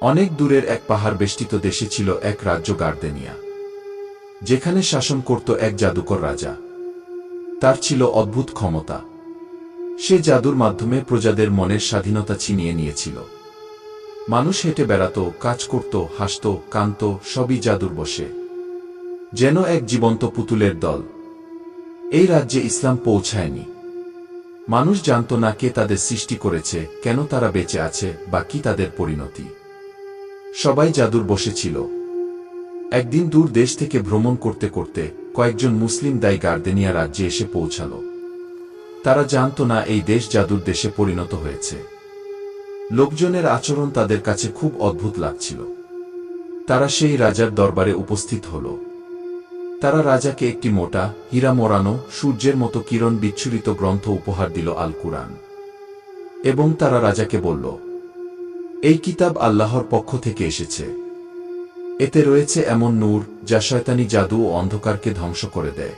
অনেক দূরের এক পাহাড় বেষ্টিত দেশে ছিল এক রাজ্য গার্দেনিয়া, যেখানে শাসন করত এক জাদুকর রাজা। তার ছিল অদ্ভুত ক্ষমতা। সে জাদুর মাধ্যমে প্রজাদের মনের স্বাধীনতা ছিনিয়ে নিয়েছিল। মানুষ হেঁটে বেড়াত, কাজ করত, হাসত কান্ত সবই জাদুর বসে। যেন এক জীবন্ত পুতুলের দল। এই রাজ্যে ইসলাম পৌঁছায়নি। মানুষ জানত না কে তাদের সৃষ্টি করেছে, কেন তারা বেঁচে আছে বা কি তাদের পরিণতি। সবাই জাদুর বসেছিল একদিন দূর দেশ থেকে ভ্রমণ করতে করতে কয়েকজন মুসলিম দায়ী গার্দেনিয়া রাজ্যে এসে পৌঁছাল। তারা জানত না এই দেশ জাদুর দেশে পরিণত হয়েছে। লোকজনের আচরণ তাদের কাছে খুব অদ্ভুত লাগছিল। তারা সেই রাজার দরবারে উপস্থিত হল। তারা রাজাকে একটি মোটা, হীরা মোড়ানো, সূর্যের মতো কিরণ বিচ্ছুরিত গ্রন্থ উপহার দিল আল কুরআন এবং তারা রাজাকে বলল এই কিতাব আল্লাহর পক্ষ থেকে এসেছে। এতে রয়েছে এমন নূর যা শয়তানি জাদু ও অন্ধকারকে ধ্বংস করে দেয়।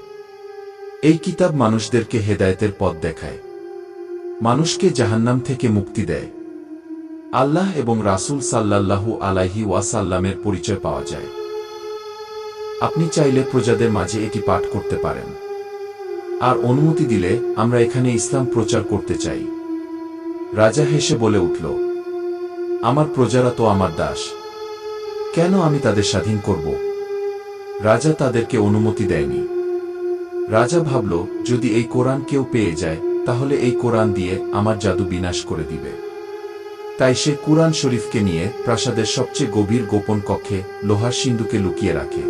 এই কিতাব মানুষদেরকে হেদায়েতের পথ দেখায়। মানুষকে জাহান্নাম থেকে মুক্তি দেয়। আল্লাহ এবং রাসূল সাল্লাল্লাহু আলাইহি ওয়াসাল্লামের পরিচয় পাওয়া যায়। আপনি চাইলে প্রজাদের মাঝে এটি পাঠ করতে পারেন। আর অনুমতি দিলে আমরা এখানে ইসলাম প্রচার করতে চাই। রাজা হেসে বলে উঠল আমার প্রজারা তো আমার দাস। কেন আমি তাদের স্বাধীন করব? রাজা তাদেরকে অনুমতি দেয়নি। রাজা ভাবল, যদি এই কোরআন কেউ পেয়ে যায়, তাহলে এই কোরআন দিয়ে আমার জাদু বিনাশ করে দিবে। তাই সে কোরআন শরীফকে নিয়ে প্রাসাদের সবচেয়ে গভীর গোপন কক্ষে লোহার সিন্ধুকে লুকিয়ে রাখে,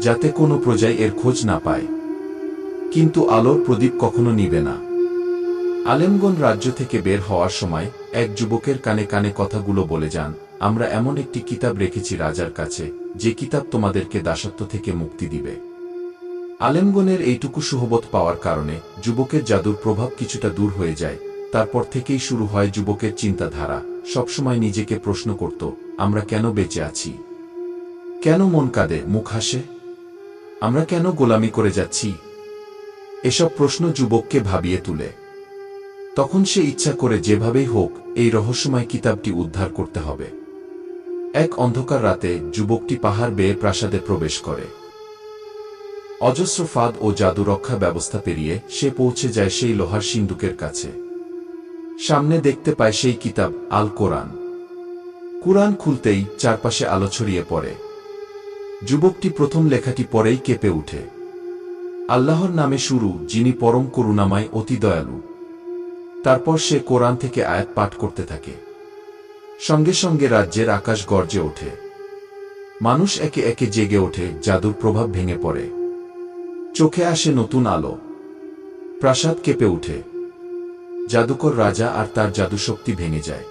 যাতে কোনো প্রজাই এর খোঁজ না পায়। কিন্তু আলোর প্রদীপ কখনো নিবে না। আলেমগন রাজ্য থেকে বের হওয়ার সময় এক যুবকের কানে কানে কথাগুলো বলে যান, আমরা এমন একটি কিতাব রেখেছি রাজার কাছে, যে কিতাব তোমাদেরকে দাসত্ব থেকে মুক্তি দিবে। আলেমগনের এইটুকু সুহবত পাওয়ার কারণে যুবকের জাদুর প্রভাব কিছুটা দূর হয়ে যায়। তারপর থেকেই শুরু হয় যুবকের চিন্তাধারা, সবসময় নিজেকে প্রশ্ন করত, আমরা কেন বেঁচে আছি? কেন মন কাঁদে, মুখ হাসে? আমরা কেন গোলামি করে যাচ্ছি? এসব প্রশ্ন যুবককে ভাবিয়ে তুলে। তখন সে ইচ্ছা করে যেভাবেই হোক, এই রহস্যময় কিতাবটি উদ্ধার করতে হবে। এক অন্ধকার রাতে যুবকটি পাহাড় বেয়ে প্রাসাদে প্রবেশ করে। অজস্র ফাঁদ ও জাদু রক্ষা ব্যবস্থা পেরিয়ে সে পৌঁছে যায় সেই লোহার সিন্দুকের কাছে। সামনে দেখতে পায় সেই কিতাব, আল কোরআন। কুরআন খুলতেই চারপাশে আলো ছড়িয়ে পড়ে। যুবকটি প্রথম লেখাটি পরেই কেঁপে উঠে। আল্লাহর নামে শুরু, যিনি পরম করুণাময়, অতি দয়ালু। তারপর সে কোরআন থেকে আয়াত পাঠ করতে থাকে। সঙ্গে সঙ্গে রাজ্যের আকাশ গর্জে ওঠে। মানুষ একে একে জেগে ওঠে, জাদুর প্রভাব ভেঙে পড়ে। চোখে আসে নতুন আলো। প্রাসাদ কেঁপে উঠে। জাদুকর রাজা আর তার জাদুশক্তি ভেঙে যায়।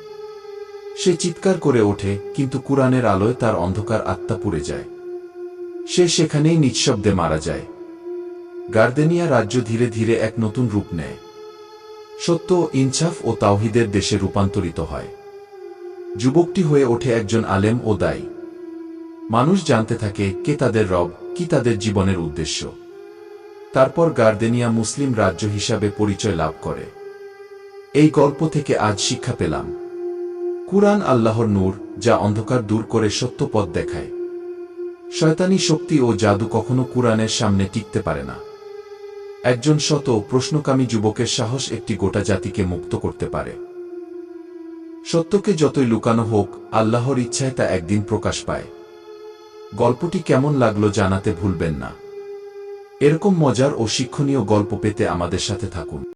সে চিৎকার করে ওঠে, কিন্তু কুরআনের আলোয় তার অন্ধকার আত্মা পুড়ে যায়। সে সেখানেই নিঃশব্দে মারা যায়। গার্দেনিয়া রাজ্য ধীরে ধীরে এক নতুন রূপ নেয়। সত্য ইনসাফ ও তাওহিদের দেশে রূপান্তরিত হয়। যুবকটি হয়ে ওঠে একজন আলেম ও দায়ী। মানুষ জানতে থাকে কে তাদের রব, কি তাদের জীবনের উদ্দেশ্য। তারপর গার্দেনিয়া মুসলিম রাজ্য হিসাবে পরিচয় লাভ করে। এই গল্প থেকে আজ শিক্ষা পেলাম। কুরআন আল্লাহর নূর, যা অন্ধকার দূর করে সত্য পথ দেখায়। শয়তানি শক্তি ও জাদু কখনো কুরআনের সামনে টিকতে পারে না। একজন শত প্রশ্নকামী যুবকের সাহস একটি গোটা জাতিকে মুক্ত করতে পারে। সত্যকে যতই লুকানো হোক, আল্লাহর ইচ্ছায় তা একদিন প্রকাশ পায়। গল্পটি কেমন লাগল জানাতে ভুলবেন না। এরকম মজার ও শিক্ষণীয় গল্প পেতে আমাদের সাথে থাকুন।